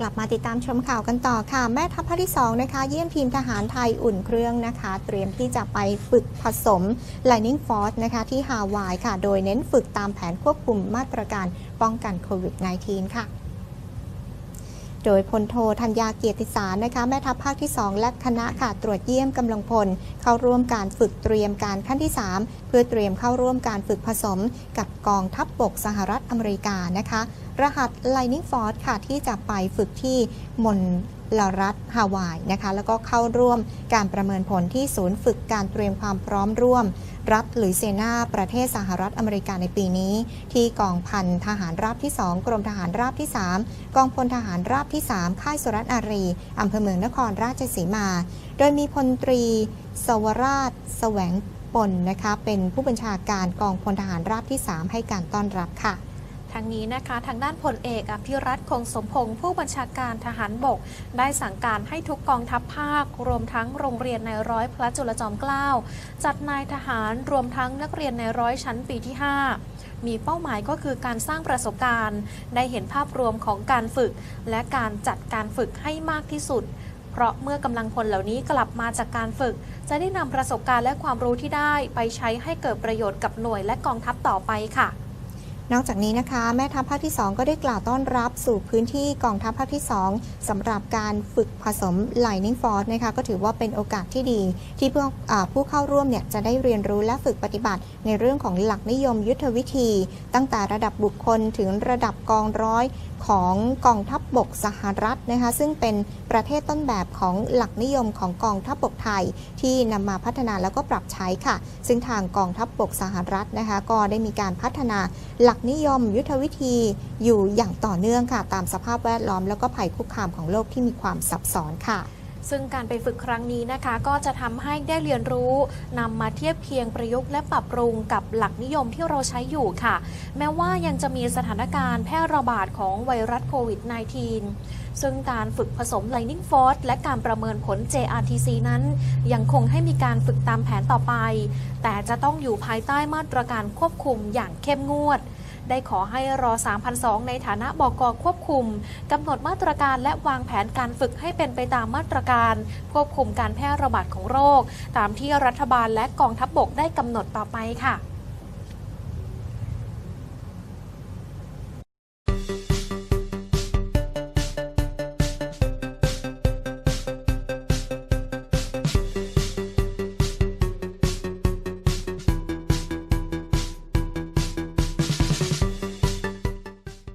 กลับมาติดตามชมข่าวกันต่อค่ะ แม่ทัพภาคที่2นะคะ เยี่ยมทีมทหารไทยอุ่นเครื่องนะคะ เตรียมที่จะไปฝึกผสม Lightning Force นะคะที่ฮาวายค่ะ โดยเน้นฝึกตามแผนควบคุมมาตรการป้องกันโควิด -19 ค่ะ โดยพลโทธัญญาเกียรติสารนะคะแม่ทัพภาคที่ 2 และคณะค่ะตรวจเยี่ยมกำลังพล เข้าร่วมการฝึกเตรียมการขั้นที่ 3 เพื่อเตรียมเข้าร่วมการฝึกผสม กับกองทัพบบกสหรัฐอเมริกานะคะ รหัส Lightning Force ค่ะที่จะไปฝึกที่มณ ลรัฐฮาวายนะคะแล้วก็เข้าร่วมการประเมินผลที่ศูนย์ฝึกการเตรียมความพร้อมร่วม รัฐหรือเซนาประเทศสหรัฐอเมริกาในปีนี้ ที่กองพันทหารราบที่ 2 กรมทหารราบที่ 3 กองพลทหารราบที่ 3 ค่ายสุรัตน์อารีอำเภอเมืองนครราชสีมา โดยมีพลตรี สวราช แสวงปนนะคะเป็นผู้บัญชาการกองพลทหารราบที่ 3 ให้การต้อนรับค่ะ ทางนี้นะคะทางด้านพลเอกอภิรัตคงสมพงศ์ผู้บัญชาการทหารบก ได้สั่งการให้ทุกกองทัพภาค รวมทั้งโรงเรียนในร้อยพระจุลจอมเกล้าจัดนายทหารรวมทั้งนักเรียนในร้อยชั้นปีที่ 5 มีเป้าหมายก็คือการสร้างประสบการณ์ ได้เห็นภาพรวมของการฝึก และการจัดการฝึกให้มากที่สุดเพราะเมื่อกำลังพลเหล่านี้กลับมาจากการฝึก จะได้นำประสบการณ์และความรู้ที่ได้ไปใช้ให้เกิดประโยชน์กับหน่วยและกองทัพต่อไปค่ะ นอกจากนี้นะคะแม่ทัพภาคที่ 2 ก็ได้กล่าวต้อนรับสู่พื้นที่กองทัพภาคที่ 2สำหรับการฝึกผสม Lightning Force นะคะก็ถือว่าเป็นโอกาสที่ดี ที่ผู้ผู้เข้าร่วมเนี่ยจะได้เรียนรู้และฝึกปฏิบัติ ในเรื่องของหลักนิยมยุทธวิธี ตั้งแต่ระดับบุคคลถึงระดับกองร้อยของกองทัพ บบกสหรัฐนะคะซึ่งเป็นประเทศต้นแบบของหลักนิยมของกองทัพบบกไทย ที่นำมาพัฒนาแล้วก็ปรับใช้ค่ะ ซึ่งทางกองทัพบบกสหรัฐนะคะก็ได้มีการพัฒนาหลักนิยมยุทธวิธีอยู่อย่างต่อเนื่องค่ะ ตามสภาพแวดล้อมแล้วก็ภัยคุกคามของโลกที่มีความซับซ้อนค่ะ ซึ่งการไปฝึกครั้งนี้นะคะ ก็จะทำให้ได้เรียนรู้นำมาเทียบเคียงประยุกต์และปรับปรุงกับหลักนิยมที่เราใช้อยู่ค่ะ แม้ว่ายังจะมีสถานการณ์แพร่ระบาดของไวรัสโควิด -19 ซึ่งการฝึกผสม Lightning Force และการประเมินผล JRTC นั้น ยังคงให้มีการฝึกตามแผนต่อไป แต่จะต้องอยู่ภายใต้มาตรการควบคุมอย่างเข้มงวด ได้ขอให้รอ 3002 ในฐานะบกควบคุมกำหนดมาตรการและวางแผนการฝึกให้เป็นไปตามมาตรการ ควบคุมการแพร่ระบาดของโรค ตามที่รัฐบาลและกองทัพบบกได้กำหนดต่อไปค่ะ